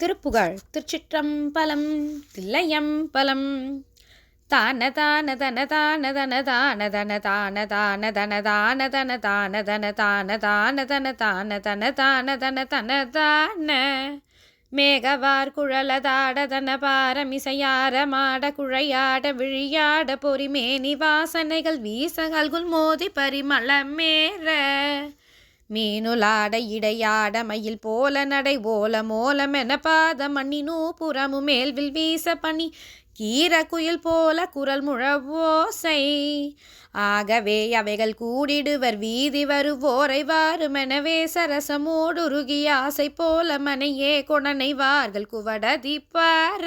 திருப்புகழ். திருச்சிற்றம்பலம் தில்லையம்பலம். தான தான தன தான தன தான தன தான தான தன தான தன தான தன தான தான தன தான தன தான தன தன தான. மேகவார் குழலதாடதன பாரமிசையார மாட குழையாட விழியாட பொறிமேனி வாசனைகள் வீசகல்குள் மோதி பரிமளமேற. மீனுலாட இடையாட மயில் போல நடை ஓல மோலமென பாத மண்ணினூ புறமு மேல்வில் வீச பனி கீர குயில் போல குரல் முழவோசை. ஆகவே அவைகள் கூடிடுவர் வீதி வருவோரை வாருமெனவே சரசமோடுருகி ஆசை போல மனையே கொணனைவார்கள் குவடதிப்பார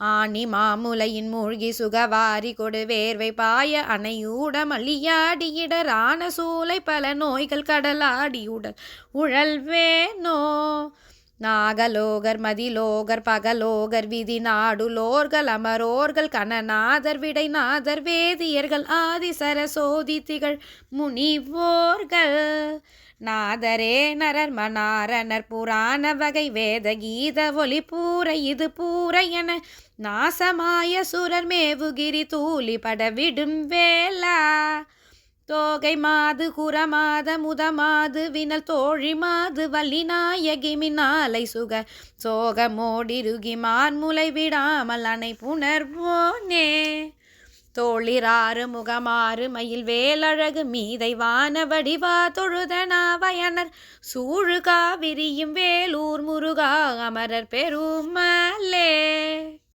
ஆணி மாமுலையின் மூழ்கி சுகவாரி கொடு வேர்வை பாய அணையூட மல்லியாடியிடரான சூளை பல நோய்கள் கடலாடியுடல் உழல்வேனோ? நாகலோகர் மதிலோகர் பகலோகர் விதி நாடுலோர்கள் அமரோர்கள் கணநாதர் விடைநாதர் வேதியர்கள் ஆதி சரசோதி திகழ் முனிவோர்கள். நாதரே நரர் மனாரனர் புராண வகை வேத கீத ஒலி பூர இது பூர என நாசமாய சுரர் மேவுகிரி தூளி பட விடும் வேளா. தோகை மாது குரமாத முதமாது வினல் தோழி மாது வள்ளிநாயகி மின்னாலை சுக சோகமோடிருகி மான்முலை விடாமல் அணை புணர்வோனே. தோழிராறு முகமாறு மயில் வேலழகு மீதை வான வடிவா தொழுதனாவயனர் சூழு காவிரியும் வேலூர் முருகா அமரர் பெருமலே.